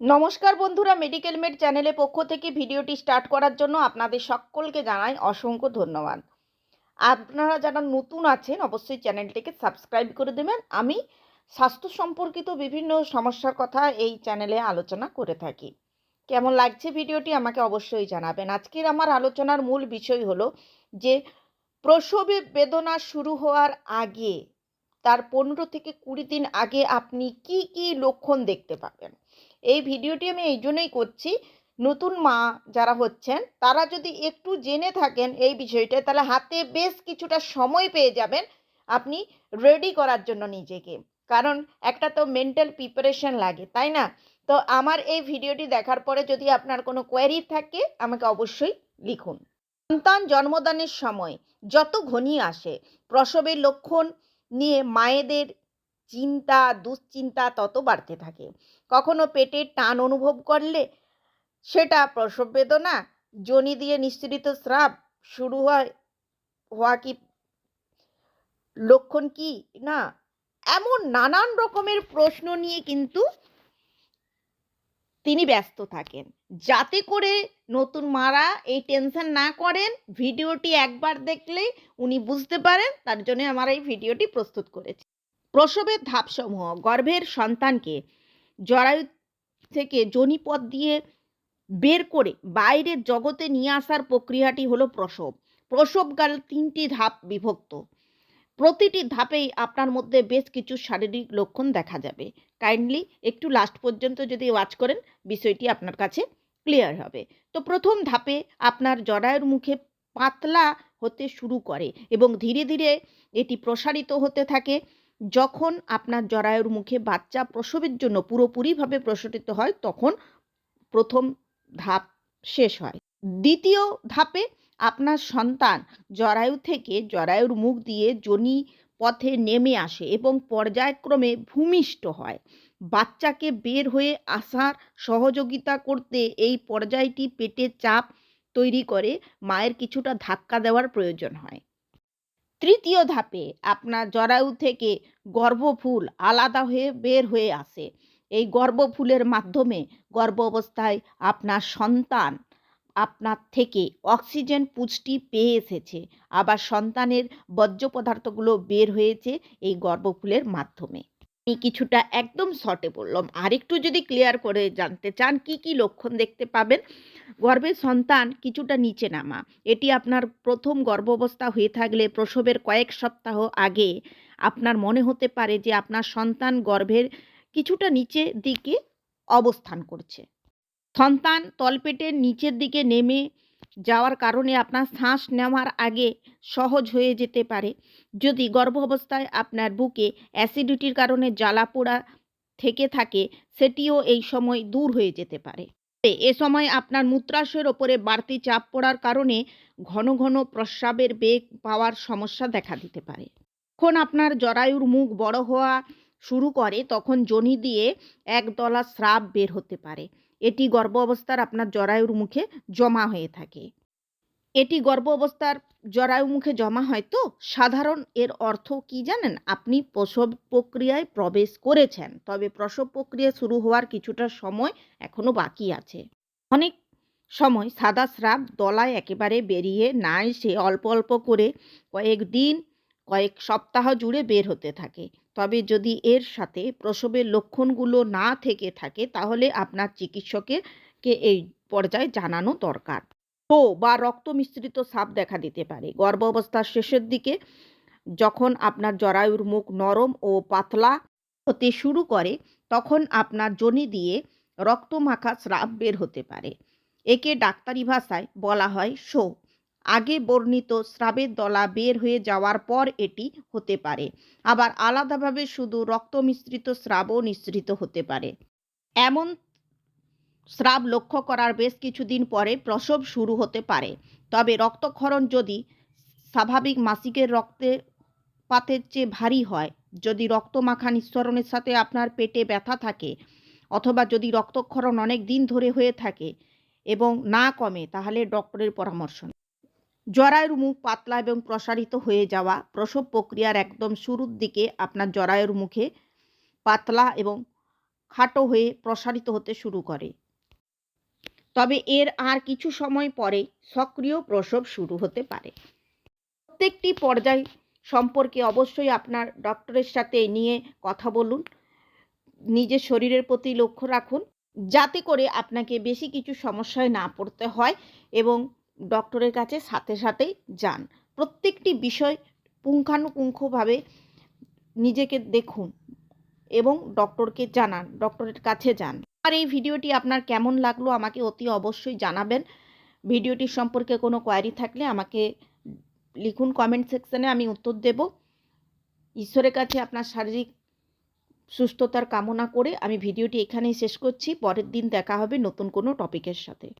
নমস্কার বন্ধুরা medical made চ্যানেলের পক্ষ থেকে ভিডিওটি স্টার্ট করার জন্য আপনাদের সকলকে জানাই অসংখ্য ধন্যবাদ। আপনারা যারা নতুন আছেন, অবশ্যই চ্যানেলটিকে সাবস্ক্রাইব করে দেবেন। আমি স্বাস্থ্য সম্পর্কিত বিভিন্ন সমস্যার কথা এই চ্যানেলে আলোচনা করে থাকি। কেমন লাগছে ভিডিওটি আমাকে অবশ্যই জানাবেন। আজকের আমার আলোচনার মূল বিষয় হলো যে, প্রসবে বেদনা শুরু হওয়ার আগে, তার পনেরো থেকে কুড়ি দিন আগে আপনি কি কি লক্ষণ দেখতে পাবেন? এই ভিডিওটি আমি এই জন্যই করছি, নতুন মা যারা হচ্ছেন, তারা যদি একটু জেনে থাকেন এই বিষয়টা, তাহলে হাতে বেশ কিছুটা সময় পেয়ে যাবেন আপনি রেডি করার জন্য নিজেকে। কারণ একটা তো মেন্টাল প্রিপারেশন লাগে, তাই না? তো আমার এই ভিডিওটি দেখার পরে যদি আপনার কোনো কোয়ারি থাকে, আমাকে অবশ্যই লিখুন। সন্তান জন্মদানের সময় যত ঘনিয়ে আসে, প্রসবের লক্ষণ নিয়ে মায়েদের চিন্তা, দুশ্চিন্তা তত বাড়তে থাকে। কখনো পেটের টান অনুভব করলে সেটা প্রসব বেদনা যোনি দিয়ে নিঃসৃত স্রাব শুরু হয়, হওয়া কি লক্ষণ কি? না। এমন নানান রকমের প্রশ্ন নিয়ে কিন্তু তিনি ব্যস্ত থাকেন। যাতে করে নতুন মারা এই টেনশন না করেন, ভিডিওটি একবার দেখলেই উনি বুঝতে পারেন, তার জন্য আমার এই ভিডিওটি প্রস্তুত করেছি। প্রসবের ধাপসমূহ, গর্ভের সন্তানকে জরায়ু থেকে যোনিপথ দিয়ে বের করে বাইরের জগতে নিয়ে আসার প্রক্রিয়াটি হলো প্রসব। প্রসবকাল তিনটি ধাপ বিভক্ত। প্রতিটি ধাপেই আপনার মধ্যে বেশ কিছু শারীরিক লক্ষণ দেখা যাবে। কাইন্ডলি একটু লাস্ট পর্যন্ত যদি ওয়াচ করেন, বিষয়টি আপনার কাছে ক্লিয়ার হবে। তো প্রথম ধাপে আপনার জরায়ুর মুখে পাতলা হতে শুরু করে এবং ধীরে ধীরে এটি প্রসারিত হতে থাকে। যখন আপনার জরায়ুর মুখে বাচ্চা প্রসবের জন্য পুরোপুরিভাবে প্রসারিত হয়, তখন প্রথম ধাপ শেষ হয়। দ্বিতীয় ধাপে আপনার সন্তান জরায়ু থেকে জরায়ুর মুখ দিয়ে যোনি পথে নেমে আসে এবং পর্যায়ক্রমে ভূমিষ্ঠ হয়। বাচ্চাকে বের হয়ে আসার সহযোগিতা করতে এই পর্যায়টি পেটে চাপ তৈরি করে, মায়ের কিছুটা ধাক্কা দেওয়ার প্রয়োজন হয়। তৃতীয় ধাপে আপনার জরায়ু থেকে গর্ভফুল আলাদা হয়ে বের হয়ে আসে। এই গর্ভফুলের মাধ্যমে গর্ভ অবস্থায় আপনার সন্তান আপনার থেকে অক্সিজেন পুষ্টি পেয়ে এসেছে। আবার সন্তানের বর্জ্য পদার্থগুলো বের হয়েছে এই গর্ভফুলের মাধ্যমে। কিছুটা একদম শর্টে বললাম আরেকটু যদি ক্লিয়ার করে জানতে চান, কি কি লক্ষণ দেখতে পাবেন? গর্ভের সন্তান কিছুটা নিচে নামা। এটি আপনার প্রথম গর্ভাবস্থা হয়ে থাকলে প্রসবের কয়েক সপ্তাহ আগে আপনার মনে হতে পারে যে আপনার সন্তান গর্ভের কিছুটা নিচের দিকে অবস্থান করছে। সন্তান তলপেটের নিচের দিকে নেমে যাওয়ার কারণে আপনার শ্বাস নেওয়ার আগে সহজ হয়ে যেতে পারে। যদি গর্ভ অবস্থায় আপনার বুকে অ্যাসিডিটির কারণে জ্বালা পোড়া থেকে থাকে, সেটিও এই সময় দূর হয়ে যেতে পারে। এ সময় আপনার মূত্রাশয়ের ওপরে বাড়তি চাপ পড়ার কারণে ঘন ঘন প্রস্রাবের বেগ পাওয়ার সমস্যা দেখা দিতে পারে। যখন আপনার জরায়ুর মুখ বড় হওয়া শুরু করে, তখন যোনি দিয়ে একদলা স্রাব বের হতে পারে। এটি গর্ভ অবস্থার আপনার জরায়ুর মুখে জমা হয়ে থাকে। এটি গর্ভ অবস্থার জরায়ু মুখে জমা হয় তো? সাধারণ এর অর্থ কি জানেন? আপনি প্রসব প্রক্রিয়ায় প্রবেশ করেছেন, তবে প্রসব প্রক্রিয়া শুরু হওয়ার কিছুটা সময় এখনও বাকি আছে। অনেক সময় সাদা স্রাব দলায় একেবারে বেরিয়ে না এসে অল্প অল্প করে কয়েকদিন কয়েক সপ্তাহ জুড়ে বের হতে থাকে। তবে যদি এর সাথে প্রসবের লক্ষণগুলো না থেকে থাকে, তাহলে আপনার চিকিৎসকের কে এই পর্যায়ে জানানো দরকার। ও বা রক্ত মিশ্রিত সাপ দেখা দিতে পারে। গর্ভ অবস্থার শেষের দিকে যখন আপনার জরায়ুর মুখ নরম ও পাতলা হতে শুরু করে, তখন আপনার জনি দিয়ে রক্ত মাখা স্রাব বের হতে পারে। একে ডাক্তারি ভাষায় বলা হয় শো। আগে বর্ণিত স্রাবের দলা বের হয়ে যাওয়ার পর এটি হতে পারে। আবার আলাদাভাবে শুধু রক্ত মিশ্রিত স্রাবও নিঃসৃত হতে পারে। এমন স্রাব লক্ষ্য করার বেশ কিছুদিন পরে প্রসব শুরু হতে পারে। তবে রক্তক্ষরণ যদি স্বাভাবিক মাসিকের রক্তে পাতের চেয়ে ভারী হয়, যদি রক্ত মাখা নিঃসরণের সাথে আপনার পেটে ব্যথা থাকে অথবা যদি রক্তক্ষরণ অনেক দিন ধরে হয়ে থাকে এবং না কমে, তাহলে ডক্টরের পরামর্শ জরায়ুর মুখ পাতলা এবং প্রসারিত হয়ে যাওয়া প্রসব প্রক্রিয়ার একদম শুরুর দিকে আপনার জরায়ুর মুখে পাতলা এবং খাটো হয়ে প্রসারিত হতে শুরু করে। তবে এর আর কিছু সময় পরে সক্রিয় প্রসব শুরু হতে পারে। প্রত্যেকটি পর্যায় সম্পর্কে অবশ্যই আপনার ডক্টরের সাথে নিয়ে কথা বলুন, নিজের শরীরের প্রতি লক্ষ্য রাখুন, যাতে করে আপনাকে বেশি কিছু সমস্যায় না পড়তে হয় এবং ডক্টরের কাছে সাথে সাথেই যান। প্রত্যেকটি বিষয় পুঙ্খানুপুঙ্খভাবে নিজেকে দেখুন এবং ডক্টরকে জানান ডক্টরের কাছে যান। আর এই ভিডিওটি আপনার কেমন লাগল আমাকে অতি অবশ্যই জানাবেন। ভিডিওটি সম্পর্কে কোনো কোয়ারি থাকলে আমাকে লিখুন কমেন্ট সেকশানে আমি উত্তর দেব। ঈশ্বরের কাছে আপনার শারীরিক সুস্থতার কামনা করে আমি ভিডিওটি এখানেই শেষ করছি। পরের দিন দেখা হবে নতুন কোনো টপিকের সাথে।